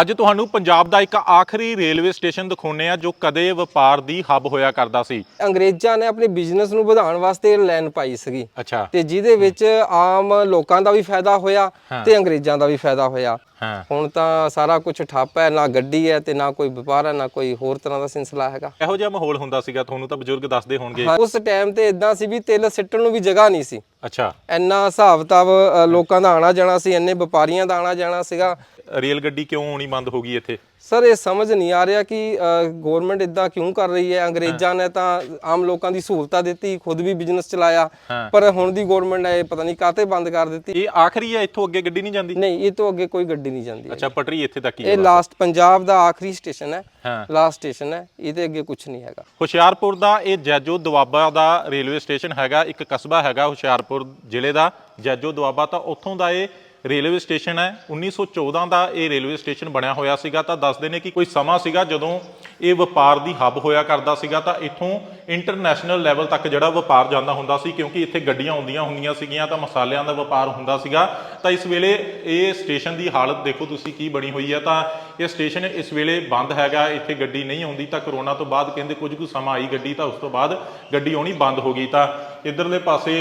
ਅੱਜ ਤੁਹਾਨੂੰ ਪੰਜਾਬ ਦਾ ਇੱਕ ਆਖਰੀ ਰੇਲਵੇ ਸਟੇਸ਼ਨ ਦਿਖਾਉਨੇ ਆ ਜੋ ਕਦੇ ਵਪਾਰ ਦੀ ਹੱਬ ਹੋਇਆ ਕਰਦਾ ਸੀ। ਅੰਗਰੇਜ਼ਾਂ ਨੇ ਆਪਣੇ ਬਿਜ਼ਨਸ ਨੂੰ ਵਧਾਉਣ ਵਾਸਤੇ ਲਾਈਨ ਪਾਈ ਸੀਗੀ। ਅੱਛਾ। ਤੇ ਜਿਹਦੇ ਵਿੱਚ ਆਮ ਲੋਕਾਂ ਦਾ ਵੀ ਫਾਇਦਾ ਹੋਇਆ ਤੇ ਅੰਗਰੇਜ਼ਾਂ ਦਾ ਵੀ ਫਾਇਦਾ ਹੋਇਆ। ਹਾਂ। ਹੁਣ ਤਾਂ ਸਾਰਾ ਕੁਝ ਠੱਪ ਹੈ ਨਾ ਗੱਡੀ ਹੈ ਤੇ ਨਾ ਕੋਈ ਵਪਾਰ ਹੈ ਨਾ ਕੋਈ ਹੋਰ ਤਰ੍ਹਾਂ ਦਾ ਸਿਲਸਿਲਾ ਹੈਗਾ। ਇਹੋ ਜਿਹਾ ਮਾਹੌਲ ਹੁੰਦਾ ਸੀਗਾ ਤੁਹਾਨੂੰ ਤਾਂ ਬਜ਼ੁਰਗ ਦੱਸਦੇ ਹੋਣਗੇ। ਹਾਂ, ਉਸ ਟਾਈਮ ਤੇ ਇਦਾਂ ਸੀ ਵੀ ਤਿਲ ਸਿੱਟਣ ਨੂੰ ਵੀ ਜਗ੍ਹਾ ਨਹੀਂ ਸੀ। ਅੱਛਾ। ਇੰਨਾ ਹਿਸਾਬ ਕਿਤਾਬ ਅ, ਲੋਕਾਂ ਦਾ ਆਣਾ ਜਾਣਾ ਸੀ ਇੰਨੇ ਵਪਾਰੀਆਂ ਦਾ ਆਣਾ ਜਾਣਾ ਸੀਗਾ। ਰੇਲ ਗੱਡੀ ਕਿਉਂ ਆਉਣੀ ਬੰਦ ਹੋ ਗਈ ਇੱਥੇ? ਸਰ ਇਹ ਸਮਝ ਨਹੀਂ ਆ ਰਿਹਾ ਕਿ ਗਵਰਨਮੈਂਟ ਇਦਾਂ ਕਿਉਂ ਕਰ ਰਹੀ ਹੈ? ਅੰਗਰੇਜ਼ਾਂ ਨੇ ਤਾਂ ਆਮ ਲੋਕਾਂ ਦੀ ਸਹੂਲਤਾਂ ਦਿੱਤੀ ਖੁਦ ਵੀ ਬਿਜ਼ਨਸ ਚਲਾਇਆ। ਹਾਂ। ਪਰ ਹੁਣ ਦੀ ਗਵਰਨਮੈਂਟ ਨੇ ਇਹ ਪਤਾ ਨਹੀਂ ਕਾਤੇ ਬੰਦ ਕਰ ਦਿੱਤੀ। ਇਹ ਆਖਰੀ ਹੈ ਇੱਥੋਂ ਅੱਗੇ ਗੱਡੀ ਨਹੀਂ ਜਾਂਦੀ? ਨਹੀਂ ਇਹ ਤੋਂ ਅੱਗੇ ਕੋਈ ਗੱਡੀ ਨਹੀਂ ਜਾਂਦੀ ਅੱਛਾ ਪਟਰੀ ਇੱਥੇ ਤੱਕ ਹੀ ਇਹ ਲਾਸਟ ਪੰਜਾਬ ਦਾ ਆਖਰੀ ਸਟੇਸ਼ਨ ਹੈ। ਹਾਂ। ਲਾਸਟ ਸਟੇਸ਼ਨ ਹੈ। ਇਹਦੇ ਅੱਗੇ ਕੁਝ ਨਹੀਂ ਹੈਗਾ। ਹੁਸ਼ਿਆਰਪੁਰ ਦਾ ਇਹ ਜੈਜੋ ਦੁਆਬਾ ਦਾ ਰੇਲਵੇ ਸਟੇਸ਼ਨ ਹੈਗਾ ਇੱਕ ਕਸਬਾ ਹੈਗਾ ਹੁਸ਼ਿਆਰਪੁਰ ਜ਼ਿਲ੍ਹੇ ਦਾ। ਜੈਜੋ ਦੁਆਬਾ ਤਾਂ ਉੱਥੋਂ ਦਾ ਇਹ ਰੇਲਵੇ ਸਟੇਸ਼ਨ ਹੈ। 1914 ਦਾ ਇਹ ਰੇਲਵੇ ਸਟੇਸ਼ਨ ਬਣਿਆ ਹੋਇਆ ਸੀਗਾ। ਤਾਂ ਦੱਸਦੇ ਨੇ ਕਿ ਕੋਈ ਸਮਾਂ ਸੀਗਾ ਜਦੋਂ ਇਹ ਵਪਾਰ ਦੀ ਹੱਬ ਹੋਇਆ ਕਰਦਾ ਸੀਗਾ। ਤਾਂ ਇੱਥੋਂ ਇੰਟਰਨੈਸ਼ਨਲ ਲੈਵਲ ਤੱਕ ਜਿਹੜਾ ਵਪਾਰ ਜਾਂਦਾ ਹੁੰਦਾ ਸੀ ਕਿਉਂਕਿ ਇੱਥੇ ਗੱਡੀਆਂ ਆਉਂਦੀਆਂ ਹੁੰਦੀਆਂ ਸੀਗੀਆਂ ਤਾਂ ਮਸਾਲਿਆਂ ਦਾ ਵਪਾਰ ਹੁੰਦਾ ਸੀਗਾ। ਤਾਂ ਇਸ ਵੇਲੇ ਇਹ ਸਟੇਸ਼ਨ ਦੀ ਹਾਲਤ ਦੇਖੋ ਤੁਸੀਂ ਕੀ ਬਣੀ ਹੋਈ ਹੈ ਤਾਂ ਇਹ ਸਟੇਸ਼ਨ ਇਸ ਵੇਲੇ ਬੰਦ ਹੈਗਾ, ਇੱਥੇ ਗੱਡੀ ਨਹੀਂ ਆਉਂਦੀ। ਤਾਂ ਕਰੋਨਾ ਤੋਂ ਬਾਅਦ ਕਹਿੰਦੇ ਕੁਝ ਕੁ ਸਮਾਂ ਆਈ ਗੱਡੀ, ਤਾਂ ਉਸ ਤੋਂ ਬਾਅਦ ਗੱਡੀ ਆਉਣੀ ਬੰਦ ਹੋ ਗਈ। ਤਾਂ ਇਧਰਲੇ ਪਾਸੇ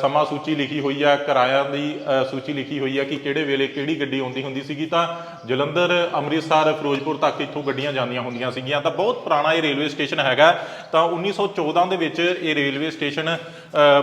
ਸਮਾਂ ਸੂਚੀ ਲਿਖੀ ਹੋਈ ਆ, ਕਿਰਾਇਆ ਦੀ ਸੂਚੀ ਲਿਖੀ ਹੋਈ ਆ ਕਿ ਕਿਹੜੇ ਵੇਲੇ ਕਿਹੜੀ ਗੱਡੀ ਆਉਂਦੀ ਹੁੰਦੀ ਸੀਗੀ। ਤਾਂ ਜਲੰਧਰ, ਅੰਮ੍ਰਿਤਸਰ, ਫਿਰੋਜ਼ਪੁਰ ਤੱਕ ਇੱਥੋਂ ਗੱਡੀਆਂ ਜਾਂਦੀਆਂ ਹੁੰਦੀਆਂ ਸੀਗੀਆਂ। ਤਾਂ ਬਹੁਤ ਪੁਰਾਣਾ ਇਹ ਰੇਲਵੇ ਸਟੇਸ਼ਨ ਹੈਗਾ। ਤਾਂ 1914 ਦੇ ਵਿੱਚ ਇਹ ਰੇਲਵੇ ਸਟੇਸ਼ਨ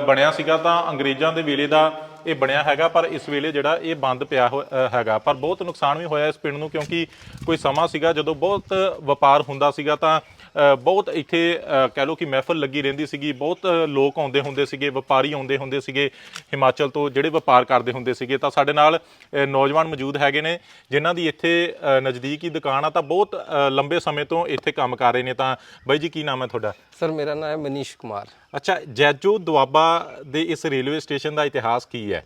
ਬਣਿਆ ਸੀਗਾ। ਤਾਂ ਅੰਗਰੇਜ਼ਾਂ ਦੇ ਵੇਲੇ ਦਾ ਇਹ ਬਣਿਆ ਹੈਗਾ, ਪਰ ਇਸ ਵੇਲੇ ਜਿਹੜਾ ਇਹ ਬੰਦ ਪਿਆ ਹੋ- ਹੈਗਾ। ਪਰ ਬਹੁਤ ਨੁਕਸਾਨ ਵੀ ਹੋਇਆ ਇਸ ਪਿੰਡ ਨੂੰ, ਕਿਉਂਕਿ ਕੋਈ ਸਮਾਂ ਸੀਗਾ ਜਦੋਂ ਬਹੁਤ ਵਪਾਰ ਹੁੰਦਾ ਸੀਗਾ, ਤਾਂ ਬਹੁਤ ਇੱਥੇ ਕਹਿ ਲਓ ਕਿ ਮਹਿਫਲ ਲੱਗੀ ਰਹਿੰਦੀ ਸੀਗੀ। ਬਹੁਤ ਲੋਕ ਆਉਂਦੇ ਹੁੰਦੇ ਸੀਗੇ ਵਪਾਰੀ ਆਉਂਦੇ ਹੁੰਦੇ ਸੀਗੇ ਹਿਮਾਚਲ ਤੋਂ ਜਿਹੜੇ ਵਪਾਰ ਕਰਦੇ ਹੁੰਦੇ ਸੀਗੇ। ਤਾਂ ਸਾਡੇ ਨਾਲ ਨੌਜਵਾਨ ਮੌਜੂਦ ਹੈਗੇ ਨੇ ਜਿਨ੍ਹਾਂ ਦੀ ਇੱਥੇ ਨਜ਼ਦੀਕ ਹੀ ਦੁਕਾਨ ਆ। ਤਾਂ ਬਹੁਤ ਲੰਬੇ ਸਮੇਂ ਤੋਂ ਇੱਥੇ ਕੰਮ ਕਰ ਰਹੇ ਨੇ। ਤਾਂ ਬਾਈ ਜੀ ਕੀ ਨਾਮ ਹੈ ਤੁਹਾਡਾ? ਸਰ ਮੇਰਾ ਨਾਮ ਹੈ ਮਨੀਸ਼ ਕੁਮਾਰ। ਅੱਛਾ ਜੈਜੋ ਦੁਆਬਾ ਦੇ ਇਸ ਰੇਲਵੇ ਸਟੇਸ਼ਨ ਦਾ ਇਤਿਹਾਸ ਕੀ ਹੈ?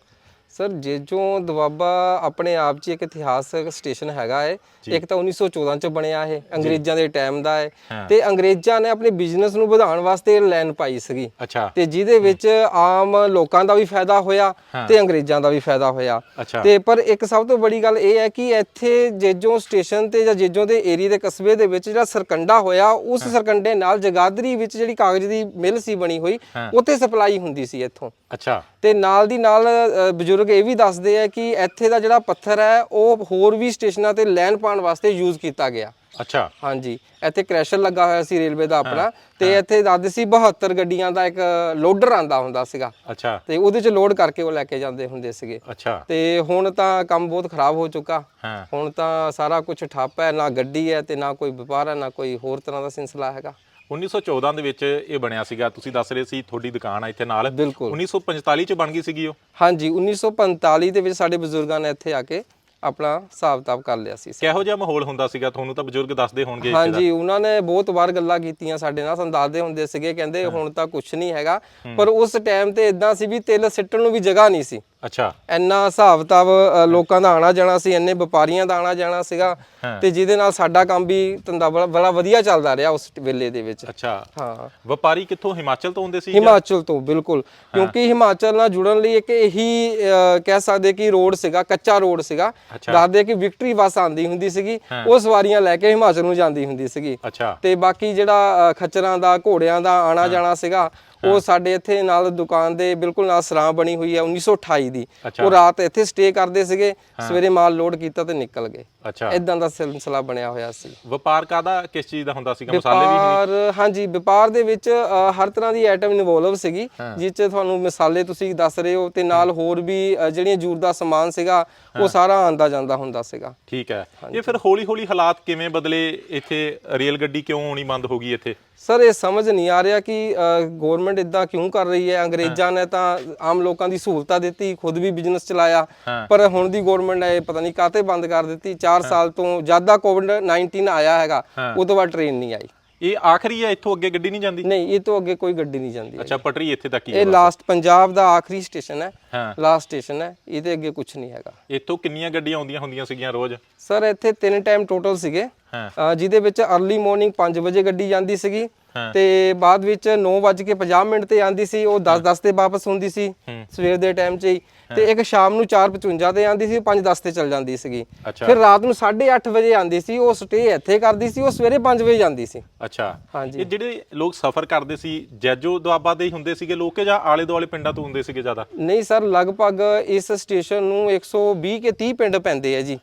ਸਰ ਜੇਜੋਂ ਦਵਾਬਾ ਆਪਣੇ ਆਪ 'ਚ ਇੱਕ ਇਤਿਹਾਸਕ ਸਟੇਸ਼ਨ ਹੈਗਾ ਹੈ ਇੱਕ ਤਾਂ 1914 ਚ ਬਣਿਆ ਇਹ ਅੰਗਰੇਜ਼ਾਂ ਦੇ ਟਾਈਮ ਦਾ ਹੈ। ਤੇ ਅੰਗਰੇਜ਼ਾਂ ਨੇ ਆਪਣੇ ਬਿਜ਼ਨਸ ਨੂੰ ਵਧਾਉਣ ਵਾਸਤੇ ਲਾਈਨ ਪਾਈ ਸੀਗੀ। ਤੇ ਜਿਹਦੇ ਵਿੱਚ ਆਮ ਲੋਕਾਂ ਦਾ ਵੀ ਫਾਇਦਾ ਹੋਇਆ ਤੇ ਅੰਗਰੇਜ਼ਾਂ ਦਾ ਵੀ ਫਾਇਦਾ ਹੋਇਆ। ਤੇ ਪਰ ਇੱਕ ਸਭ ਤੋਂ ਬੜੀ ਗੱਲ ਇਹ ਹੈ ਕਿ ਇੱਥੇ ਜੇਜੋਂ ਸਟੇਸ਼ਨ ਤੇ ਜਾਂ ਜੇਜੋਂ ਦੇ ਏਰੀਆ ਦੇ ਕਸਬੇ ਦੇ ਵਿੱਚ ਜਿਹੜਾ ਸਰਕੰਡਾ ਹੋਇਆ ਉਸ ਸਰਕੰਡੇ ਨਾਲ ਜਗਾਦਰੀ ਵਿੱਚ ਜਿਹੜੀ ਕਾਗਜ਼ ਦੀ ਮਿਲ ਸੀ ਬਣੀ ਹੋਈ ਉੱਥੇ ਸਪਲਾਈ ਹੁੰਦੀ ਸੀ ਇੱਥੋਂ। ਅੱਛਾ। ਤੇ ਨਾਲ ਦੀ ਨਾਲ ਅ, ਬਜ਼ੁਰਗ ਇਹ ਵੀ ਦੱਸਦੇ ਆ ਕਿ ਇੱਥੇ ਦਾ ਜਿਹੜਾ ਪੱਥਰ ਹੈ ਉਹ ਹੋਰ ਵੀ ਸਟੇਸ਼ਨਾਂ ਤੇ ਲੈਣ ਪਾਉਣ ਵਾਸਤੇ ਯੂਜ਼ ਕੀਤਾ ਗਿਆ। ਅੱਛਾ। ਹਾਂਜੀ। ਇੱਥੇ ਕ੍ਰੈਸ਼ਰ ਲੱਗਾ ਹੋਇਆ ਸੀ ਰੇਲਵੇ ਦਾ ਆਪਣਾ। ਤੇ ਇੱਥੇ ਦੱਸਦੇ ਸੀ 72 ਗੱਡੀਆਂ ਦਾ ਇੱਕ ਲੋਡਰ ਆਂਦਾ ਹੁੰਦਾ ਸੀਗਾ। ਅੱਛਾ। ਤੇ ਉਹਦੇ ਚ ਲੋਡ ਕਰਕੇ ਉਹ ਲੈ ਕੇ ਜਾਂਦੇ ਹੁੰਦੇ ਸੀਗੇ। ਅੱਛਾ। ਤੇ ਹੁਣ ਤਾਂ ਕੰਮ ਬਹੁਤ ਖਰਾਬ ਹੋ ਚੁੱਕਾ। ਹਾਂ। ਹੁਣ ਤਾਂ ਸਾਰਾ ਕੁਝ ਠੱਪ ਹੈ ਨਾ ਗੱਡੀ ਹੈ ਤੇ ਨਾ ਕੋਈ ਵਪਾਰ ਹੈ ਨਾ ਕੋਈ ਹੋਰ ਤਰ੍ਹਾਂ ਦਾ ਸਿਲਸਿਲਾ ਹੈਗਾ। 1914 ਦੇ ਵਿੱਚ ਇਹ ਬਣਿਆ ਸੀਗਾ। ਤੁਸੀਂ ਦੱਸ ਰਹੇ ਸੀ ਤੁਹਾਡੀ ਦੁਕਾਨ ਆ ਇੱਥੇ ਨਾਲ। ਬਿਲਕੁਲ। 1945 ਚ ਬਣ ਗਈ ਸੀਗੀ ਉਹ। ਹਾਂਜੀ 1945 ਦੇ ਵਿੱਚ ਸਾਡੇ ਬਜ਼ੁਰਗਾਂ ਨੇ ਇੱਥੇ ਆ ਕੇ ਆਪਣਾ ਹਿਸਾਬ ਕਿਤਾਬ ਕਰ ਲਿਆ ਸੀ। ਕਿਹੋ ਜਿਹਾ ਮਾਹੌਲ ਹੁੰਦਾ ਸੀਗਾ? ਤੁਹਾਨੂੰ ਤਾਂ ਬਜ਼ੁਰਗ ਦੱਸਦੇ ਹੋਣਗੇ ਹਾਂਜੀ ਉਹਨਾਂ ਨੇ ਬਹੁਤ ਵਾਰ ਗੱਲਾਂ ਕੀਤੀਆਂ ਸਾਡੇ ਨਾਲ। ਸਾਨੂੰ ਦੱਸਦੇ ਹੁੰਦੇ ਸੀਗੇ ਕਹਿੰਦੇ ਹੁਣ ਤਾਂ ਕੁਝ ਨਹੀਂ ਹੈਗਾ। ਪਰ ਉਸ ਟਾਈਮ ਤੇ ਇਦਾਂ ਸੀ ਵੀ ਤਿਲ ਸਿੱਟਣ ਨੂੰ ਵੀ ਜਗ੍ਹਾ ਨਹੀਂ ਸੀ। ਅੱਛਾ। ਇੰਨਾ ਹਿਸਾਬ ਕਿਤਾਬ ਅ, ਲੋਕਾਂ ਦਾ ਆਣਾ ਜਾਣਾ ਸੀ ਇੰਨੇ ਵਪਾਰੀਆਂ ਦਾ ਆਣਾ ਜਾਣਾ ਸੀਗਾ। ਤੇ ਜਿਹਦੇ ਨਾਲ ਸਾਡਾ ਕੰਮ ਵੀ ਧੰਦਾ ਬੜਾ ਵਧੀਆ ਚੱਲਦਾ ਰਿਹਾ ਉਸ ਵੇਲੇ ਦੇ ਵਿੱਚ। ਅੱਛਾ। ਹਾਂ। ਵਪਾਰੀ ਕਿੱਥੋਂ? ਹਿਮਾਚਲ ਤੋਂ ਆਉਂਦੇ ਸੀ ਹਿਮਾਚਲ ਤੋਂ ਬਿਲਕੁਲ। ਕਿਉਂਕਿ ਹਿਮਾਚਲ ਨਾਲ ਜੁੜਨ ਲਈ ਇੱਕ ਇਹੀ ਕਹਿ ਸਕਦੇ ਕਿ ਰੋਡ ਸੀਗਾ ਕੱਚਾ ਰੋਡ ਸੀਗਾ। ਦੱਸਦੇ ਕਿ ਵਿਕਟਰੀ ਬੱਸ ਆਂਦੀ ਹੁੰਦੀ ਸੀਗੀ ਉਹ ਸਵਾਰੀਆਂ ਲੈ ਕੇ ਹਿਮਾਚਲ ਨੂੰ ਜਾਂਦੀ ਹੁੰਦੀ ਸੀਗੀ। ਅੱਛਾ। ਤੇ ਬਾਕੀ ਜਿਹੜਾ ਖੱਚਰਾਂ ਦਾ ਘੋੜਿਆਂ ਦਾ ਆਣਾ ਜਾਣਾ ਸੀਗਾ ਉਹ ਸਾਡੇ ਇੱਥੇ ਨਾਲ ਦੁਕਾਨ ਦੇ ਬਿਲਕੁਲ ਨਾਲ ਸਰਾਂ ਬਣੀ ਹੋਈ ਹੈ 1928 ਦੀ। ਉਹ ਰਾਤ ਇੱਥੇ ਸਟੇ ਕਰਦੇ ਸੀਗੇ ਸਵੇਰੇ ਮਾਲ ਲੋਡ ਕੀਤਾ ਤੇ ਨਿਕਲ ਗਏ। ਅੱਛਾ। ਇਦਾਂ ਦਾ ਸਿਲਸਿਲਾ ਬਣਿਆ ਹੋਇਆ ਸੀ। ਵਪਾਰ ਕਾਦਾ ਕਿਸ ਚੀਜ਼ ਦਾ ਹੁੰਦਾ ਸੀਗਾ? ਮਸਾਲੇ ਵੀ ਵਪਾਰ ਹਾਂਜੀ ਵਪਾਰ ਦੇ ਵਿੱਚ ਹਰ ਤਰ੍ਹਾਂ ਦੀ ਆਈਟਮ ਇਨਵੋਲਵ ਸੀਗੀ ਜਿਸ ਚ ਤੁਹਾਨੂੰ ਮਸਾਲੇ ਤੁਸੀਂ ਦੱਸ ਰਹੇ ਹੋ ਤੇ ਨਾਲ ਹੋਰ ਵੀ ਜਿਹੜੀਆਂ ਜੂਰ ਦਾ ਸਮਾਨ ਸੀਗਾ ਉਹ ਸਾਰਾ ਆਂਦਾ ਜਾਂਦਾ ਹੁੰਦਾ ਸੀਗਾ। ਠੀਕ ਹੈ। ਇਹ ਫਿਰ ਹੌਲੀ ਹੌਲੀ ਹਾਲਾਤ ਕਿਵੇਂ ਬਦਲੇ ਇੱਥੇ ਰੇਲ ਗੱਡੀ ਕਿਉਂ ਆਉਣੀ ਬੰਦ ਹੋ ਗਈ ਇੱਥੇ? ਸਰ ਇਹ ਸਮਝ ਨਹੀਂ ਆ ਰਿਹਾ ਕਿ ਗਵਰਨਮੈਂਟ ਇਦਾਂ ਕਿਉਂ ਕਰ ਰਹੀ ਹੈ? ਅੰਗਰੇਜ਼ਾਂ ਨੇ ਤਾਂ ਆਮ ਲੋਕਾਂ ਦੀ ਸਹੂਲਤਾਂ ਦਿੱਤੀ ਖੁਦ ਵੀ ਬਿਜ਼ਨਸ ਚਲਾਇਆ। ਪਰ ਹੁਣ ਦੀ ਗਵਰਨਮੈਂਟ ਨੇ ਪਤਾ ਨਹੀਂ ਕਾਤੇ ਬੰਦ ਕਰ ਦਿੱਤੀ? 4 ਸਾਲ ਤੋਂ ਜ਼ਿਆਦਾ ਕੋਵਿਡ 19 ਆਇਆ ਹੈਗਾ ਤੋਂ ਬਾਅਦ ਟ੍ਰੇਨ ਨਹੀਂ ਆਈ। ਇਹ ਆਖਰੀ ਹੈ ਇੱਥੋਂ ਅੱਗੇ ਗੱਡੀ ਨਹੀਂ ਜਾਂਦੀ? ਨਹੀਂ ਇਹ ਤੋਂ ਅੱਗੇ ਕੋਈ ਗੱਡੀ ਨਹੀਂ ਜਾਂਦੀ ਅੱਛਾ ਪਟਰੀ ਇੱਥੇ ਤੱਕ ਹੀ ਹੈ ਇਹ ਲਾਸਟ ਪੰਜਾਬ ਦਾ ਆਖਰੀ ਸਟੇਸ਼ਨ ਹੈ। ਹਾਂ। ਲਾਸਟ ਸਟੇਸ਼ਨ ਹੈ ਇਹਦੇ ਅੱਗੇ ਕੁਝ ਨਹੀਂ ਹੈਗਾ। ਇੱਥੋਂ ਕਿੰਨੀਆਂ ਗੱਡੀਆਂ ਆਉਂਦੀਆਂ ਹੁੰਦੀਆਂ ਸੀਗੀਆਂ ਰੋਜ਼? ਸਰ ਇੱਥੇ ਤਿੰਨ ਟਾਈਮ ਟੋਟਲ ਸੀਗੇ। ਹਾਂ। ਜਿਹਦੇ ਵਿੱਚ अर्ਲੀ ਮਾਰਨਿੰਗ 5 ਵਜੇ ਗੱਡੀ ਜਾਂਦੀ ਸੀਗੀ ਤੇ ਬਾਅਦ ਵਿੱਚ 9:50 ਮਿੰਟ ਤੇ ਆਂਦੀ ਸੀ ਉਹ 10:10 ਤੇ ਵਾਪਸ ਹੁੰਦੀ ਸੀ ਸਵੇਰ ਦੇ ਟਾਈਮ 'ਚ ਹੀ। ਤੇ ਇੱਕ ਸ਼ਾਮ ਨੂੰ 4:55 ਤੇ ਆਂਦੀ ਸੀ 5:10 ਤੇ ਚਲ ਜਾਂਦੀ ਸੀਗੀ। ਫਿਰ ਰਾਤ ਨੂੰ 8:30 ਵਜੇ ਆਂਦੀ ਸੀ ਉਹ ਸਟੇ ਇੱਥੇ ਕਰਦੀ ਸੀ ਉਹ ਸਵੇਰੇ 5 ਵਜੇ ਜਾਂਦੀ ਸੀ। ਅੱਛਾ। ਹਾਂਜੀ। ਇਹ ਜਿਹੜੇ ਲੋਕ ਸਫ਼ਰ ਕਰਦੇ ਸੀ ਜੈਜੋ ਦੁਆਬਾ ਦੇ ਹੀ ਹੁੰਦੇ ਸੀਗੇ ਲੋਕ ਜਾਂ ਆਲੇ ਦੁਆਲੇ ਪਿੰਡਾਂ ਤੋਂ ਹੁੰਦੇ ਸੀਗੇ ਜ਼ਿਆਦਾ? ਨਹੀਂ ਸਰ ਲਗਭਗ ਇਸ ਸਟੇਸ਼ਨ ਨੂੰ 120 ਕੇ 30 ਪਿੰਡ ਪੈਂਦੇ ਆ ਜੀ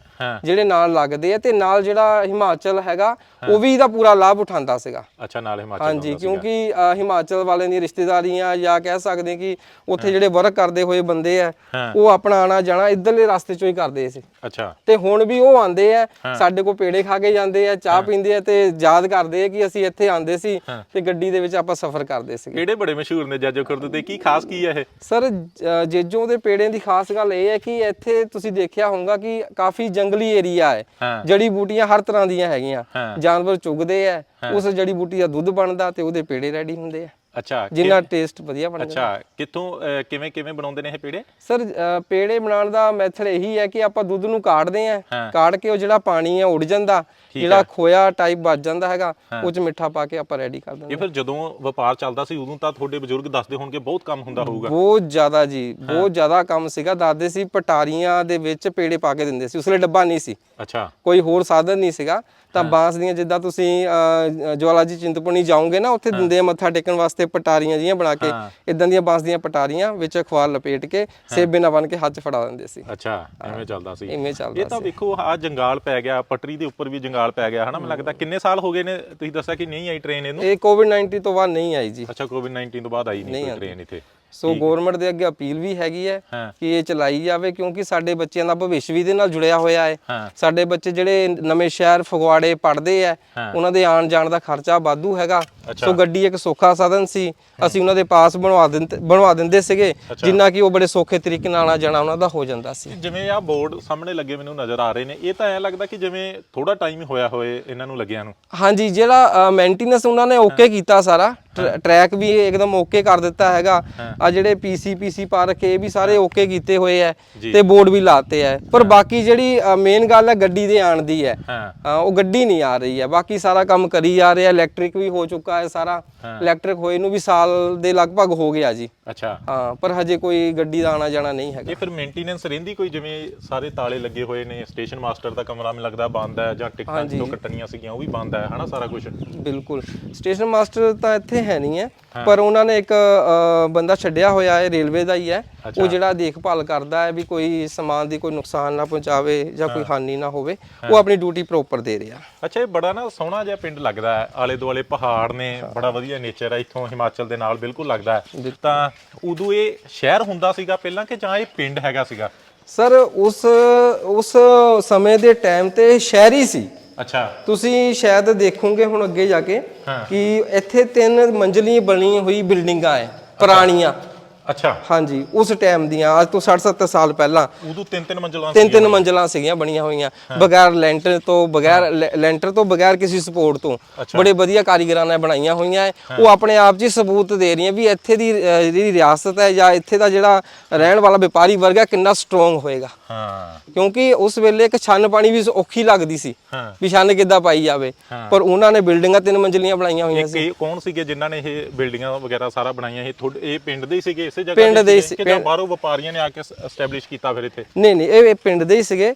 ਜਿਹੜੇ ਨਾਲ ਲੱਗਦੇ ਆ ਤੇ ਨਾਲ ਜਿਹੜਾ ਹਿਮਾਚਲ ਹੈਗਾ ਉਹ ਵੀ ਇਹਦਾ ਪੂਰਾ ਲਾਭ ਉਠਾਉਂਦਾ ਸੀਗਾ। ਅੱਛਾ ਨਾਲ ਹਿਮਾਚਲ। ਹਾਂਜੀ। ਕਿਉਂਕਿ ਹਿਮਾਚਲ ਵਾਲਿਆਂ ਦੀਆਂ ਰਿਸ਼ਤੇਦਾਰੀਆਂ ਜਾਂ ਕਹਿ ਸਕਦੇ ਕਿ ਉੱਥੇ ਜਿਹੜੇ ਵਰਕ ਕਰਦੇ ਹੋਏ ਬੰਦੇ ਆ। ਉਹ ਆਪਣਾ ਆਣਾ ਜਾਣਾ ਇਧਰਲੇ ਰਸਤੇ ਚੋਂ ਹੀ ਕਰਦੇ ਸੀ। ਅੱਛਾ। ਤੇ ਹੁਣ ਵੀ ਉਹ ਆਉਂਦੇ ਆ ਸਾਡੇ ਕੋਲ ਪੇੜੇ ਖਾ ਕੇ ਜਾਂਦੇ ਆ ਚਾਹ ਪੀਂਦੇ ਆ ਤੇ ਯਾਦ ਕਰਦੇ ਆ ਕਿ ਅਸੀਂ ਇੱਥੇ ਆਂਦੇ ਸੀ ਤੇ ਗੱਡੀ ਦੇ ਵਿੱਚ ਆਪਾਂ ਸਫ਼ਰ ਕਰਦੇ ਸੀ ਕਿਹੜੇ ਬੜੇ ਮਸ਼ਹੂਰ ਨੇ ਜੈਜੋ ਖੁਰਦ ਦੇ? ਕੀ ਖਾਸ ਕੀ ਹੈ ਇਹ? ਸਰ ਜੇਜੋਂ ਦੇ ਪੇੜਿਆਂ ਦੀ ਖਾਸ ਗੱਲ ਇਹ ਹੈ ਕਿ ਇੱਥੇ ਤੁਸੀਂ ਦੇਖਿਆ ਹੋਊਗਾ ਕਿ ਕਾਫੀ ਜੰਗਲੀ ਏਰੀਆ ਹੈ ਜੜੀ ਬੂਟੀਆਂ ਹਰ ਤਰ੍ਹਾਂ ਦੀਆਂ ਹੈਗੀਆਂ। ਜਾਨਵਰ ਚੁਗਦੇ ਆ ਉਸ ਜੜੀ ਬੂਟੀ ਦਾ ਦੁੱਧ ਬਣਦਾ ਤੇ ਉਹਦੇ ਪੇੜੇ ਰੈਡੀ ਹੁੰਦੇ ਆ। ਅੱਛਾ ਜਿੰਨਾ ਟੇਸਟ ਵਧੀਆ ਬਣਦਾ ਅੱਛਾ ਕਿੱਥੋਂ ਕਿਵੇਂ ਕਿਵੇਂ ਬਣਾਉਂਦੇ ਨੇ ਇਹ ਪੇੜੇ? ਸਰ ਪੇੜੇ ਬਣਾਉਣ ਦਾ ਮੈਥਡ ਇਹੀ ਹੈ ਕਿ ਆਪਾਂ ਦੁੱਧ ਨੂੰ ਕਾੜਦੇ ਆ। ਕਾੜ ਕੇ ਉਹ ਜਿਹੜਾ ਪਾਣੀ ਆ ਉੱਡ ਜਾਂਦਾ। ਜਿਹੜਾ ਖੋਇਆ ਟਾਈਪ ਬਚ ਜਾਂਦਾ ਹੈਗਾ ਉਹ ਚ ਮਿੱਠਾ ਪਾ ਕੇ ਆਪਾਂ ਰੈਡੀ ਕਰ ਦਿੰਦੇ ਇਹ ਫਿਰ ਜਦੋਂ ਵਪਾਰ ਚੱਲਦਾ ਸੀ ਉਦੋਂ ਤਾਂ ਤੁਹਾਡੇ ਬਜ਼ੁਰਗ ਦੱਸਦੇ ਹੋਣਗੇ ਬਹੁਤ ਕੰਮ ਹੁੰਦਾ ਹੋਊਗਾ। ਬਹੁਤ ਜ਼ਿਆਦਾ ਜੀ ਬਹੁਤ ਜ਼ਿਆਦਾ ਕੰਮ ਸੀਗਾ। ਦਾਦੇ ਸੀ ਪਟਾਰੀਆਂ ਦੇ ਵਿੱਚ ਪੇੜੇ ਪਾ ਕੇ ਦਿੰਦੇ ਸੀ। ਉਸਲੇ ਡੱਬਾ ਨਹੀਂ ਸੀ। ਅੱਛਾ। ਕੋਈ ਹੋਰ ਸਾਧਨ ਨਹੀਂ ਸੀਗਾ। ਤਾਂ ਬਾਂਸ ਦੀਆਂ ਜਿੱਦਾਂ ਤੁਸੀਂ ਅ, ਜਵਾਲਾ ਜੀ ਚਿੰਤਪੁਰਨੀ ਜਾਓਗੇ ਨਾ ਉੱਥੇ ਦਿੰਦੇ ਆ ਮੱਥਾ ਟੇਕਣ ਵਾਸਤੇ ਪਟਾਰੀਆਂ ਜੀਆਂ ਬਣਾ ਕੇ। ਇਦਾਂ ਦੀਆਂ ਬਾਂਸ ਦੀਆਂ ਪਟਾਰੀਆਂ ਵਿੱਚ ਅਖਬਾਰ ਲਪੇਟ ਕੇ ਸੇਬੇ ਨਾਲ ਬਣ ਕੇ ਹੱਥ ਫੜਾ ਦਿੰਦੇ ਸੀ। ਅੱਛਾ। ਐਵੇਂ ਚੱਲਦਾ ਸੀ। ਇਵੇਂ ਇਹ ਤਾਂ ਵੇਖੋ ਆ ਜੰਗਾਲ ਪੈ ਗਿਆ ਪਟਰੀ ਦੇ ਉੱਪਰ ਵੀ ਜੰਗਾਲ ਪੈ ਗਿਆ ਹਨਾ? ਮੈਨੂੰ ਲੱਗਦਾ ਕਿੰਨੇ ਸਾਲ ਹੋ ਗਏ ਨੇ? ਤੁਸੀਂ ਦੱਸਿਆ ਕਿ ਨਹੀਂ ਆਈ ਟ੍ਰੇਨ ਇਹਨੂੰ? ਇਹ ਕੋਵਿਡ 19 ਤੋਂ ਬਾਅਦ ਨਹੀਂ ਆਈ ਜੀ। ਅੱਛਾ ਕੋਵਿਡ 19 ਤੋਂ ਬਾਅਦ ਆਈ ਨਹੀਂ ਕੋਈ ਟ੍ਰੇਨ ਇੱਥੇ। ਸੋ ਗਵਰਨਮੈਂਟ ਦੇ ਅੱਗੇ ਅਪੀਲ ਵੀ ਹੈਗੀ ਹੈ ਕਿ ਇਹ ਚਲਾਈ ਜਾਵੇ ਕਿਉਂਕਿ ਸਾਡੇ ਬੱਚਿਆਂ ਦਾ ਭਵਿੱਖ ਵੀ ਇਹਦੇ ਨਾਲ ਜੁੜਿਆ ਹੋਇਆ ਹੈ। ਸਾਡੇ ਬੱਚੇ ਜਿਹੜੇ ਨਵੇਂ ਸ਼ਹਿਰ ਫਗਵਾੜੇ ਪੜ੍ਹਦੇ ਆ। ਉਹਨਾਂ ਦੇ ਆਉਣ ਜਾਣ ਦਾ ਖਰਚਾ ਵਾਧੂ ਹੈਗਾ। ਸੋ ਗੱਡੀ ਇੱਕ ਸੌਖਾ ਸਾਧਨ ਸੀ। ਅਸੀਂ ਉਹਨਾਂ ਦੇ ਪਾਸ ਬਣਵਾ ਦਿੰਦੇ ਬਣਵਾ ਦਿੰਦੇ ਸੀਗੇ। ਜਿੰਨਾ ਕਿ ਉਹ ਬੜੇ ਸੌਖੇ ਤਰੀਕੇ ਨਾਲ ਆਉਣਾ ਜਾਣਾ ਉਹਨਾਂ ਦਾ ਹੋ ਜਾਂਦਾ ਸੀ। ਜਿਵੇਂ ਆ ਬੋਰਡ ਸਾਹਮਣੇ ਲੱਗੇ ਮੈਨੂੰ ਨਜ਼ਰ ਆ ਰਹੇ ਨੇ। ਇਹ ਤਾਂ ਐ ਲੱਗਦਾ ਕਿ ਜਿਵੇਂ ਥੋੜਾ ਟਾਈਮ ਹੀ ਹੋਇਆ ਹੋਏ ਇਹਨਾਂ ਨੂੰ ਲੱਗਿਆ ਨੂੰ। ਹਾਂਜੀ ਜਿਹੜਾ ਮੇਨਟੇਨੈਂਸ ਉਹਨਾਂ ਨੇ ਓਕੇ ਕੀਤਾ ਸਾਰਾ। ਟਰ- ਟਰੈਕ ਵੀ ਇੱਕਦਮ ਓਕੇ ਕਰ ਦਿੱਤਾ ਹੈਗਾ। ਆ ਜਿਹੜੇ ਪੀਸੀ ਪੀਸੀ ਪਾ ਰੱਖੇ ਇਹ ਵੀ ਸਾਰੇ ਓਕੇ ਕੀਤੇ ਹੋਏ ਐ। ਤੇ ਬੋਰਡ ਵੀ ਲਾਤੇ ਐ ਪਰ ਬਾਕੀ ਜਿਹੜੀ ਮੇਨ ਗੱਲ ਹੈ ਗੱਡੀ ਦੇ ਆਣ ਦੀ ਹੈ। ਉਹ ਗੱਡੀ ਨਹੀਂ ਆ ਰਹੀ ਹੈ ਬਾਕੀ ਸਾਰਾ ਕੰਮ ਕਰੀ ਜਾ ਰਿਹਾ ਇਲੈਕਟ੍ਰਿਕ ਵੀ ਹੋ ਚੁੱਕਾ ਹੈ ਸਾਰਾ। ਇਲੈਕਟ੍ਰਿਕ ਹੋਏ ਨੂੰ ਵੀ ਸਾਲ ਦੇ ਲਗਭਗ ਹੋ ਗਿਆ ਜੀ। ਅੱਛਾ। ਹਾਂ ਪਰ ਹਜੇ ਕੋਈ ਗੱਡੀ ਦਾ ਆਣਾ ਜਾਣਾ ਨਹੀਂ ਹੈਗਾ। ਇਹ ਫਿਰ ਮੇਨਟੇਨੈਂਸ ਰਹਿੰਦੀ ਕੋਈ? ਜਿਵੇਂ ਸਾਰੇ ਤਾਲੇ ਲੱਗੇ ਹੋਏ ਨੇ ਸਟੇਸ਼ਨ ਮਾਸਟਰ ਦਾ ਕਮਰਾ ਮੈਨੂੰ ਲੱਗਦਾ ਬੰਦ ਹੈ ਜਾਂ ਟਿਕਟਾਂ ਤੋਂ ਕੱਟਣੀਆਂ ਸੀਗੀਆਂ ਉਹ ਵੀ ਬੰਦ ਹੈ ਹਨਾ ਸਾਰਾ ਕੁਝ ਬਿਲਕੁਲ। ਸਟੇਸ਼ਨ ਮਾਸਟਰ ਤਾਂ ਇੱਥੇ ਹੈ ਨਹੀਂ ਹੈ ਪਰ ਉਹਨਾਂ ਨੇ ਇੱਕ ਬੰਦਾ ਛੱਡਿਆ ਹੋਇਆ ਹੈ ਰੇਲਵੇ ਦਾ ਹੀ ਹੈ। ਉਹ ਜਿਹੜਾ ਦੇਖਭਾਲ ਕਰਦਾ ਹੈ ਵੀ ਕੋਈ ਸਮਾਨ ਦੀ ਕੋਈ ਨੁਕਸਾਨ ਨਾ ਪਹੁੰਚਾਵੇ ਜਾਂ ਕੋਈ ਹਾਨੀ ਨਾ ਹੋਵੇ ਉਹ ਆਪਣੀ ਡਿਊਟੀ ਪ੍ਰੋਪਰ ਦੇ ਰਿਹਾ। ਅੱਛਾ ਇਹ ਬੜਾ ਨਾ ਸੋਹਣਾ ਜਿਹਾ ਪਿੰਡ ਲੱਗਦਾ ਹੈ। ਆਲੇ ਦੁਆਲੇ ਪਹਾੜ ਨੇ ਬੜਾ ਵਧੀਆ ਨੇਚਰ ਹੈ। ਇੱਥੋਂ ਹਿਮਾਚਲ ਦੇ ਨਾਲ ਬਿਲਕੁਲ ਲੱਗਦਾ ਹੈ। ਤਾਂ ਉਦੋਂ ਇਹ ਸ਼ਹਿਰ ਹੁੰਦਾ ਸੀਗਾ ਪਹਿਲਾਂ ਕਿ ਜਾਂ ਇਹ ਪਿੰਡ ਹੈਗਾ ਸੀਗਾ? ਸਰ ਉਸ ਉਸ ਸਮੇਂ ਦੇ ਟਾਈਮ ਤੇ ਸ਼ਹਿਰੀ ਸੀ। ਅੱਛਾ। ਤੁਸੀਂ ਸ਼ਾਇਦ ਦੇਖੋਗੇ ਹੁਣ ਅੱਗੇ ਜਾ ਕੇ ਕਿ ਇੱਥੇ ਤਿੰਨ ਮੰਜ਼ਲੀ ਬਣੀ ਹੋਈ ਬਿਲਡਿੰਗਾਂ ਹੈ ਪੁਰਾਣੀਆਂ। ਅੱਛਾ। ਹਾਂਜੀ ਉਸ ਟਾਈਮ ਦੀਆਂ ਅੱਜ ਤੋਂ 60 70 ਸਾਲ ਪਹਿਲਾਂ। ਉਦੋਂ ਤਿੰਨ ਤਿੰਨ ਮੰਜ਼ਲਾਂ ਤਿੰਨ ਤਿੰਨ ਮੰਜ਼ਲਾਂ ਸੀਗੀਆਂ ਬਣੀਆਂ ਹੋਈਆਂ। ਬਗੈਰ ਲੈਂਟਰ ਤੋਂ ਬਗੈਰ ਲੈਂਟਰ ਤੋਂ ਬਗੈਰ ਕਿਸੇ ਸਪੋਰਟ ਤੋਂ। ਬੜੇ ਵਧੀਆ ਕਾਰੀਗਰਾਂ ਨੇ ਬਣਾਈਆਂ ਹੋਈਆਂ। ਉਹ ਆਪਣੇ ਆਪ 'ਚ ਹੀ ਸਬੂਤ ਦੇ ਰਹੀਆਂ ਵੀ ਇੱਥੇ ਦੀ ਜਿਹੜੀ ਰਿਆਸਤ ਹੈ ਜਾਂ ਇੱਥੇ ਦਾ ਜਿਹੜਾ ਰਹਿਣ ਵਾਲਾ ਵਪਾਰੀ ਵਰਗ ਹੈ ਕਿੰਨਾ ਸਟਰੋਂਗ ਹੋਏਗਾ। ਹਾਂ। ਕਿਉਂਕਿ ਉਸ ਵੇਲੇ ਇੱਕ ਛੰਨ ਪਾਣੀ ਵੀ ਔਖੀ ਲੱਗਦੀ ਸੀ ਹਾਂ। ਵੀ ਛੰਨ ਕਿੱਦਾਂ ਪਾਈ ਜਾਵੇ। ਪਰ ਉਹਨਾਂ ਨੇ ਬਿਲਡਿੰਗਾਂ ਤਿੰਨ ਮੰਜ਼ਲੀਆਂ ਬਣਾਈਆਂ ਹੋਈਆਂ ਸੀ। ਕੌਣ ਸੀਗੇ ਜਿਨ੍ਹਾਂ ਨੇ ਇਹ ਬਿਲਡਿੰਗਾਂ ਵਗੈਰਾ ਸਾਰਾ ਬਣਾਈਆਂ? ਇਹ ਤੁਹਾਡੇ ਇਹ ਪਿੰਡ ਦੇ ਹੀ ਸੀਗੇ ਇਸੇ ਜਗ੍ਹਾ ਪਿੰਡ ਦੇ ਕਿ ਜਾਂ ਬਾਹਰੋਂ ਵਪਾਰੀਆਂ ਨੇ ਆ ਕੇ ਐਸਟੈਬਲਿਸ਼ ਕੀਤਾ ਫਿਰ ਇੱਥੇ? ਨਹੀਂ ਨਹੀਂ ਇਹ ਪਿੰਡ ਦੇ ਹੀ ਸੀਗੇ।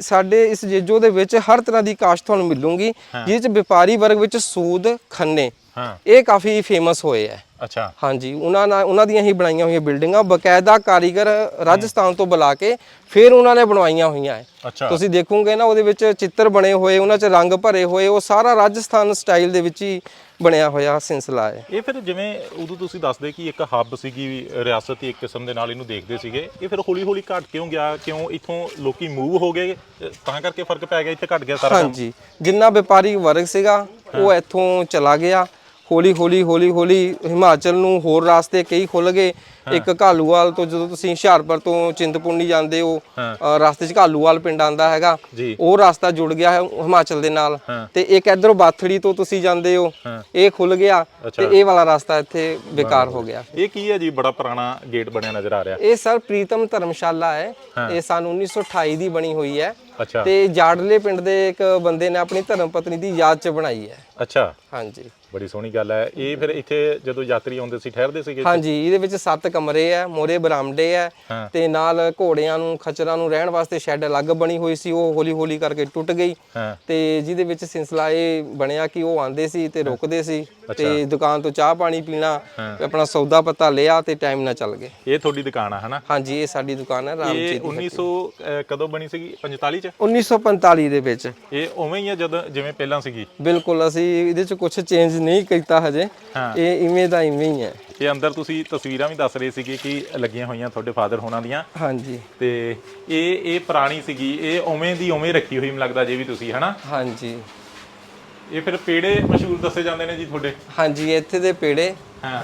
ਸਾਡੇ ਇਸ ਜੇਜੋ ਦੇ ਵਿੱਚ ਹਰ ਤਰ੍ਹਾਂ ਦੀ ਕਾਸ਼ਤ ਤੁਹਾਨੂੰ ਮਿਲੂਗੀ। ਜਿਸ ਚ ਵਪਾਰੀ ਵਰਗ ਵਿੱਚ ਸੂਦ ਖੰਨੇ ਹਾਂ। ਇਹ ਕਾਫੀ ਫੇਮਸ ਹੋਏ ਹੈ ਅੱਛਾ। ਹਾਂਜੀ ਉਹਨਾਂ ਨਾਲ ਉਹਨਾਂ ਦੀਆਂ ਹੀ ਬਣਾਈਆਂ ਹੋਈਆਂ ਬਿਲਡਿੰਗਾਂ ਬਕਾਇਦਾ ਕਾਰੀਗਰ ਰਾਜਸਥਾਨ ਤੋਂ ਬੁਲਾ ਕੇ ਫਿਰ ਉਹਨਾਂ ਨੇ ਬਣਵਾਈਆਂ ਹੋਈਆਂ ਹੈ ਤੁਸੀਂ ਦੇਖੋਗੇ ਨਾ ਉਹਦੇ ਵਿੱਚ ਚਿੱਤਰ ਬਣੇ ਹੋਏ ਉਹਨਾਂ 'ਚ ਰੰਗ ਭਰੇ ਹੋਏ ਉਹ ਸਾਰਾ ਰਾਜਸਥਾਨ ਸਟਾਈਲ ਦੇ ਵਿੱਚ ਹੀ ਬਣਿਆ ਹੋਇਆ ਸਿਲਸਿਲਾ ਹੈ ਇਹ ਫਿਰ ਜਿਵੇਂ ਉਦੋਂ ਤੁਸੀਂ ਦੱਸਦੇ ਕਿ ਇੱਕ ਹੱਬ ਸੀਗੀ ਰਿਆਸਤ ਹੀ ਇੱਕ ਕਿਸਮ ਦੇ ਨਾਲ ਇਹਨੂੰ ਦੇਖਦੇ ਸੀਗੇ। ਇਹ ਫਿਰ ਹੌਲੀ ਹੌਲੀ ਘਟ ਕਿਉਂ ਗਿਆ? ਕਿਉਂ ਇੱਥੋਂ ਲੋਕੀ ਮੂਵ ਹੋ ਗਏ? ਤਾਂ ਕਰਕੇ ਫ਼ਰਕ ਪੈ ਗਿਆ ਇੱਥੇ ਘਟ ਗਿਆ ਸਾਰਾ ਹਾਂਜੀ। ਜਿੰਨਾ ਵਪਾਰੀ ਵਰਗ ਸੀਗਾ ਉਹ ਇੱਥੋਂ ਚਲਾ ਗਿਆ। ਹੌਲੀ ਹੌਲੀ ਹੌਲੀ ਹੌਲੀ ਹਿਮਾਚਲ ਨੂੰ ਹੋਰ ਰਾਸਤੇ ਕਈ ਖੁੱਲ ਗਏ। ਇੱਕ ਘਾਲੂਵਾਲ ਤੋਂ ਜਦੋਂ ਤੁਸੀਂ ਹੁਸ਼ਿਆਰਪੁਰ ਤੋਂ ਚਿੰਤਪੁਰਨੀ ਜਾਂਦੇ ਹੋ ਰਸਤੇ 'ਚ ਘਾਲੂਵਾਲ ਪਿੰਡ ਆਂਦਾ ਹੈਗਾ ਉਹ ਰਸਤਾ ਜੁੜ ਗਿਆ ਹੈ ਹਿਮਾਚਲ ਦੇ ਨਾਲ। ਤੇ ਇੱਕ ਇਧਰੋਂ ਬਾਥੜੀ ਤੋਂ ਤੁਸੀਂ ਜਾਂਦੇ ਹੋ ਇਹ ਖੁੱਲ ਗਿਆ ਤੇ ਇਹ ਵਾਲਾ ਰਸਤਾ ਇੱਥੇ ਬੇਕਾਰ ਹੋ ਗਿਆ। ਇਹ ਕੀ ਹੈ ਜੀ? ਬੜਾ ਪੁਰਾਣਾ ਗੇਟ ਬਣਿਆ ਨਜ਼ਰ ਆ ਰਿਹਾ। ਇਹ ਸਰ ਪ੍ਰੀਤਮ ਧਰਮਸ਼ਾਲਾ ਹੈ। ਇਹ ਸਨ 1928 ਦੀ ਬਣੀ ਹੋਈ ਹੈ। ਤੇ ਜਾੜਲੇ ਪਿੰਡ ਦੇ ਇੱਕ ਬੰਦੇ ਨੇ ਆਪਣੀ ਧਰਮ ਪਤਨੀ ਦੀ ਯਾਦ 'ਚ ਬਣਾਈ ਹੈ। ਅੱਛਾ। ਹਾਂਜੀ। ਬੜੀ ਸੋਹਣੀ ਗੱਲ ਹੈ। ਇਹ ਫਿਰ ਇੱਥੇ ਜਦੋਂ ਯਾਤਰੀ ਆਉਂਦੇ ਸੀ ਠਹਿਰਦੇ ਸੀਗੇ ਹਾਂਜੀ ਇਹਦੇ ਵਿੱਚ ਸੱਤ ਕਮਰੇ ਆ ਮੋਰੇ ਬਰਾਮਦੇ ਆ। ਤੇ ਨਾਲ ਘੋੜਿਆਂ ਨੂੰ ਖਚਰਾਂ ਨੂੰ ਰਹਿਣ ਵਾਸਤੇ ਸ਼ੈੱਡ ਅਲੱਗ ਬਣੀ ਹੋਈ ਸੀ ਉਹ ਹੌਲੀ ਹੌਲੀ ਕਰਕੇ ਟੁੱਟ ਗਈ। ਤੇ ਜਿਹਦੇ ਵਿੱਚ ਸਿਲਸਿਲਾ ਇਹ ਬਣਿਆ ਕਿ ਉਹ ਆਂਦੇ ਸੀ ਤੇ ਰੁਕਦੇ ਸੀ ਤੇ ਦੁਕਾਨ ਤੋਂ ਚਾਹ ਪਾਣੀ ਪੀਣਾ ਆਪਣਾ ਸੌਦਾ ਪੱਤਾ ਲਿਆ ਤੇ ਟਾਈਮ ਨਾਲ ਚੱਲ ਗਏ। ਇਹ ਤੁਹਾਡੀ ਦੁਕਾਨ ਆ ਹਨਾ? ਹਾਂਜੀ ਇਹ ਸਾਡੀ ਦੁਕਾਨ ਹੈ ਰਾਮ ਜੀ ਇਹ 1900 ਅਹ, ਕਦੋਂ ਬਣੀ ਸੀਗੀ? 45 ਚ? 1945 ਦੇ ਵਿੱਚ। ਇਹ ਉਵੇਂ ਹੀ ਆ ਜਦ ਜਿਵੇਂ ਪਹਿਲਾਂ ਸੀਗੀ? ਬਿਲਕੁਲ ਅਸੀਂ ਇਹਦੇ ਚ ਕੁਝ ਚੇਂਜ ਨਹੀਂ ਕੀਤਾ ਹਜੇ। ਇਹ ਇਵੇਂ ਦਾ ਇਵੇਂ ਹੀ ਹੈ। ਇਹ ਅੰਦਰ ਤੁਸੀਂ ਤਸਵੀਰਾਂ ਵੀ ਦੱਸ ਰਹੇ ਸੀਗੇ ਕਿ ਲੱਗੀਆਂ ਹੋਈਆਂ ਤੁਹਾਡੇ ਫਾਦਰ ਹੋਣਾ ਦੀਆਂ। ਹਾਂਜੀ। ਤੇ ਇਹ ਇਹ ਪੁਰਾਣੀ ਸੀਗੀ ਇਹ ਉਵੇਂ ਦੀ ਉਵੇਂ ਰੱਖੀ ਹੋਈ ਮੈਨੂੰ ਲੱਗਦਾ ਜੇ ਵੀ ਤੁਸੀਂ ਹਨਾ? ਹਾਂਜੀ। ਇਹ ਫਿਰ ਪੇੜੇ ਮਸ਼ਹੂਰ ਦੱਸੇ ਜਾਂਦੇ ਨੇ ਜੀ ਤੁਹਾਡੇ? ਹਾਂਜੀ ਇੱਥੇ ਦੇ ਪੇੜੇ।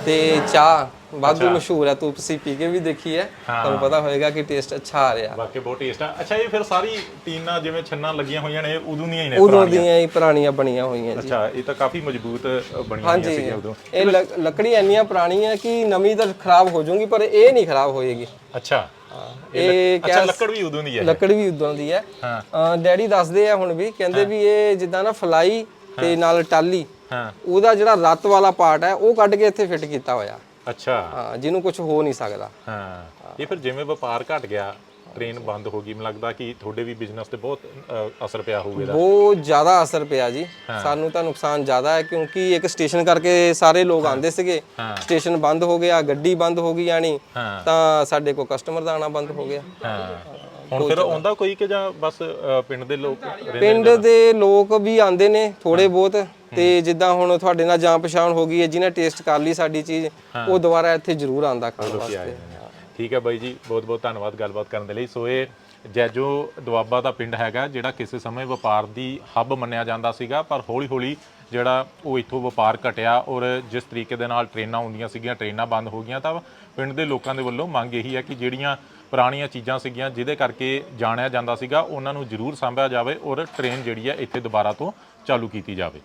ਤੇ ਚਾਹ ਵਾਧੂ ਮਸ਼ਹੂਰ ਹੈ ਤੂੰ ਤੁਸੀਂ ਪੀ ਕੇ ਵੀ ਦੇਖੀ ਹੈ। ਤੁਹਾਨੂੰ ਪਤਾ ਹੋਏਗਾ ਕਿ ਟੇਸਟ ਅੱਛਾ ਆ ਰਿਹਾ। ਵਾਕਈ ਬਹੁਤ ਟੇਸਟ ਆ। ਅੱਛਾ ਇਹ ਫਿਰ ਸਾਰੀ ਟੀਨਾਂ ਜਿਵੇਂ ਛੰਨਾਂ ਲੱਗੀਆਂ ਹੋਈਆਂ ਨੇ ਉਦੋਂ ਦੀਆਂ ਹੀ ਨੇ ਉਦੋਂ ਦੀਆਂ ਹੀ ਪੁਰਾਣੀਆਂ ਬਣੀਆਂ ਹੋਈਆਂ ਜੀ। ਅੱਛਾ ਇਹ ਤਾਂ ਕਾਫੀ ਮਜ਼ਬੂਤ ਬਣੀਆਂ ਹੋਈਆਂ ਸੀਗੀਆਂ ਉਦੋਂ। ਇਹ ਲੱਕ- ਲੱਕੜੀ ਇੰਨੀਆਂ ਪੁਰਾਣੀਆਂ ਕਿ ਨਵੀਂ ਤਾਂ ਖਰਾਬ ਹੋ ਜਾਊਗੀ ਪਰ ਇਹ ਨਹੀਂ ਖਰਾਬ ਹੋਏਗੀ। ਅੱਛਾ। ਇਹ ਅੱਛਾ ਲੱਕੜ ਵੀ ਉਦੋਂ ਦੀ ਹੈ ਲੱਕੜ ਵੀ ਉਦੋਂ ਦੀ ਹੈ। ਡੈਡੀ ਦੱਸਦੇ ਆ ਹੁਣ ਵੀ ਕਹਿੰਦੇ ਵੀ ਇਹ ਜਿੱਦਾਂ ਨਾ ਫਲਾਈ ਤੇ ਨਾਲ ਟਾਲੀ ਹਾਂ। ਉਹਦਾ ਜਿਹੜਾ ਰੱਤ ਵਾਲਾ ਪਾਰਟ ਹੈ ਉਹ ਕੱਢ ਕੇ ਇੱਥੇ ਫਿੱਟ ਕੀਤਾ ਹੋਇਆ। ਅੱਛਾ। ਹਾਂ ਜਿਹਨੂੰ ਕੁਝ ਹੋ ਨਹੀਂ ਸਕਦਾ। ਹਾਂ। ਇਹ ਫਿਰ ਜਿਵੇਂ ਵਪਾਰ ਘਟ ਗਿਆ ਟ੍ਰੇਨ ਬੰਦ ਹੋ ਗਈ ਮੈਨੂੰ ਲੱਗਦਾ ਕਿ ਤੁਹਾਡੇ ਵੀ ਬਿਜ਼ਨਸ ਤੇ ਬਹੁਤ ਅਸਰ ਪਿਆ ਹੋਊਗਾ ਇਹਦਾ। ਬਹੁਤ ਜ਼ਿਆਦਾ ਅਸਰ ਪਿਆ ਜੀ। ਸਾਨੂੰ ਤਾਂ ਨੁਕਸਾਨ ਜ਼ਿਆਦਾ ਹੈ ਕਿਉਂਕਿ ਇੱਕ ਸਟੇਸ਼ਨ ਕਰਕੇ ਸਾਰੇ ਲੋਕ ਆਉਂਦੇ ਸੀਗੇ। ਸਟੇਸ਼ਨ ਬੰਦ ਹੋ ਗਿਆ ਗੱਡੀ ਬੰਦ ਹੋ ਗਈ ਯਾਨੀ ਤਾਂ ਸਾਡੇ ਕੋਲ ਕਸਟਮਰ ਦਾ ਆਣਾ ਬੰਦ ਹੋ ਗਿਆ। ਹਾਂ। ਹੁਣ ਫਿਰ ਆਉਂਦਾ ਕੋਈ ਕਿ ਜਾਂ ਬਸ ਅ, ਪਿੰਡ ਦੇ ਲੋਕ ਰਹਿੰਦੇ ਪਿੰਡ ਦੇ ਲੋਕ ਵੀ ਆਉਂਦੇ ਨੇ ਥੋੜੇ ਬਹੁਤ ਤੇ ਜਿੱਦਾਂ ਹੁਣ ਤੁਹਾਡੇ ਨਾਲ ਜਾਣ ਪਛਾਣ ਹੋ ਗਈ ਹੈ ਜਿਹਨੇ ਟੇਸਟ ਕਰ ਲਈ ਸਾਡੀ ਚੀਜ਼ ਉਹ ਦੁਬਾਰਾ ਇੱਥੇ ਜ਼ਰੂਰ ਆਉਂਦਾ ਖਾਣ ਲੋਕੀ ਆਏ ਵਾਸਤੇ ਹੋਏ। ਠੀਕ ਹੈ ਬਾਈ ਜੀ ਬਹੁਤ ਬਹੁਤ ਧੰਨਵਾਦ ਗੱਲਬਾਤ ਕਰਨ ਦੇ ਲਈ। ਸੋ ਇਹ ਜੈਜੋ ਦੁਆਬਾ ਦਾ ਪਿੰਡ ਹੈਗਾ ਜਿਹੜਾ ਕਿਸੇ ਸਮੇਂ ਵਪਾਰ ਦੀ ਹੱਬ ਮੰਨਿਆ ਜਾਂਦਾ ਸੀਗਾ ਪਰ ਹੌਲੀ ਹੌਲੀ ਜਿਹੜਾ ਉਹ ਇੱਥੋਂ ਵਪਾਰ ਘਟਿਆ ਔਰ ਜਿਸ ਤਰੀਕੇ ਦੇ ਨਾਲ ਟ੍ਰੇਨਾਂ ਹੁੰਦੀਆਂ ਸੀਗੀਆਂ ਟ੍ਰੇਨਾਂ ਬੰਦ ਹੋ ਗਈਆਂ ਤਾਂ ਪਿੰਡ ਦੇ ਲੋਕਾਂ ਦੇ ਵੱਲੋਂ ਮੰਗ ਇਹੀ ਹੈ ਕਿ ਜਿਹੜੀਆਂ ਪੁਰਾਣੀਆਂ ਚੀਜ਼ਾਂ ਸੀਗੀਆਂ ਜਿਹਦੇ ਕਰਕੇ ਜਾਣਿਆ ਜਾਂਦਾ ਸੀਗਾ, ਉਹਨਾਂ ਨੂੰ ਜ਼ਰੂਰ ਸਾਂਭਿਆ ਜਾਵੇ ਔਰ ਟ੍ਰੇਨ ਜਿਹੜੀ ਹੈ ਇੱਥੇ ਦੁਬਾਰਾ ਤੋਂ ਚਾਲੂ ਕੀਤੀ ਜਾਵੇ।